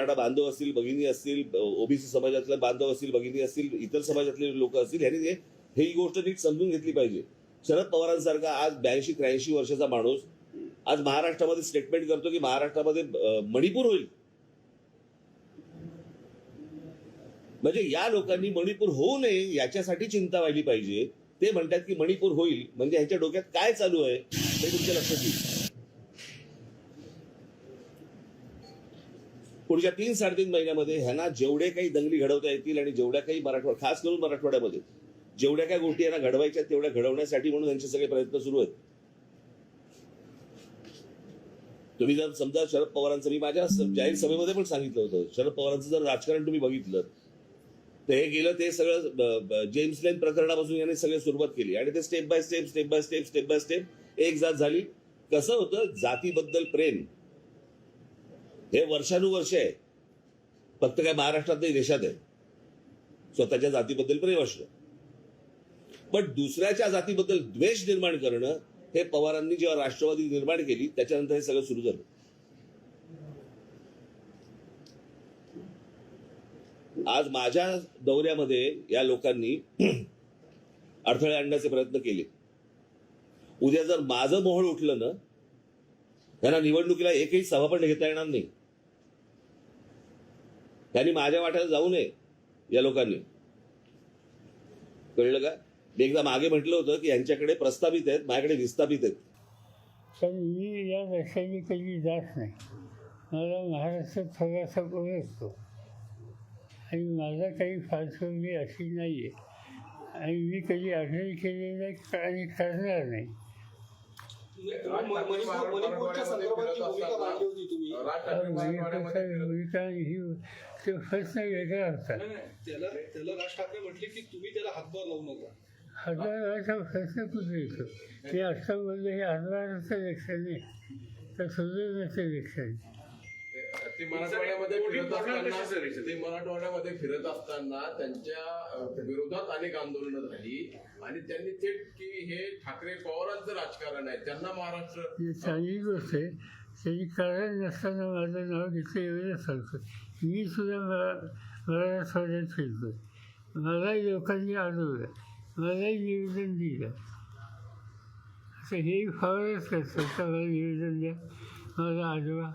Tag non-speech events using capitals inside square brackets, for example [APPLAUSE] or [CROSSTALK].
मराठा बांधव असतील भगिनी असतील ओबीसी समाजातले बांधव असतील भगिनी असतील इतर समाजातले लोक असतील ह्यांनी हे- ही गोष्ट नीट समजून घेतली पाहिजे. शरद पवारांसारखा आज ब्याऐंशी त्र्याऐंशी वर्षाचा माणूस आज महाराष्ट्रामध्ये स्टेटमेंट करतो की महाराष्ट्रामध्ये मणिपूर होईल. म्हणजे या लोकांनी मणिपूर होऊ नये याच्यासाठी चिंता व्हायली पाहिजे. ते म्हणतात की मणिपूर होईल म्हणजे ह्याच्या डोक्यात काय चालू आहे ते तुमच्या लक्षात येईल. पुढच्या तीन साडेतीन महिन्यामध्ये ह्यांना जेवढे काही दंगली घडवता येतील आणि जेवढ्या काही मराठवाडा खास करून मराठवाड्यामध्ये जेवढ्या काही गोष्टी यांना घडवायच्या तेवढ्या घडवण्यासाठी म्हणून त्यांचे सगळे प्रयत्न सुरू आहेत. तुम्ही जर समजा शरद पवारांचं मी माझ्या जाहीर सभेमध्ये पण सांगितलं होतं शरद पवारांचं जर राजकारण तुम्ही बघितलं तर हे गेलं ते सगळं जेम्स लेन प्रकरणापासून यांनी सगळी सुरुवात केली आणि ते step by step step by step step by step एक जात झाली. कसं होतं? जातीबद्दल प्रेम. हे वर्षानुवर्ष आहे. फक्त काय महाराष्ट्रात नाही देशात आहे. स्वतःच्या जातीबद्दल प्रेम असणं पण दुसऱ्याच्या जातीबद्दल द्वेष निर्माण करणं हे पवारांनी जेव्हा राष्ट्रवादी निर्माण केली त्याच्यानंतर हे सगळं सुरू झालं. आज माझ्या दौऱ्यामध्ये या लोकांनी [CLEARS THROAT] अडथळे आणण्याचे प्रयत्न केले. उद्या जर माझं मोहळ उठलं ना त्यांना निवडणुकीला एकही सभा पण घेता येणार नाही. त्यांनी माझ्या वाट्याला जाऊ नये या लोकांनी. कळलं का? मी एकदा मागे म्हटलं होतं की यांच्याकडे प्रस्तावित आहेत माझ्याकडे विस्थापित आहेत. तर मी या रस्त्याने कधी जात नाही. मला महाराष्ट्रात थोडासा असतो. आणि माझा काही फालसुगी अशी नाही आहे आणि मी कधी आग्रही केलेला नाही आणि करणार नाही. मणिपूरच्या संदर्भात जी भूमिका मांडली होती तुम्ही? नाही, नाही, त्याला त्याला राज ठाकरे म्हटले की तुम्ही त्याला हातभार लावू नका. हजाराचा प्रश्न कुठे येतो? ते असं बोललं हे हजाराचं नाही तर सुधारण्याचं लक्षण ते मराठवाड्यामध्ये फिरत असताना ते मराठवाड्यामध्ये फिरत असताना त्यांच्या विरोधात अनेक आंदोलनं झाली. आणि त्यांनी थेट की हे ठाकरे पवारांचं राजकारण आहे. त्यांना महाराष्ट्र चांगली गोष्ट आहे त्याची कारण नसताना माझं नाव घेतलं एवढं सांगतो मी सुद्धा मला मराठवाड्यात फिरतो. मलाही लोकांनी अडवलं मलाही निवेदन दिलं. असं हे फारच करतं. मला निवेदन द्या. मला आजवा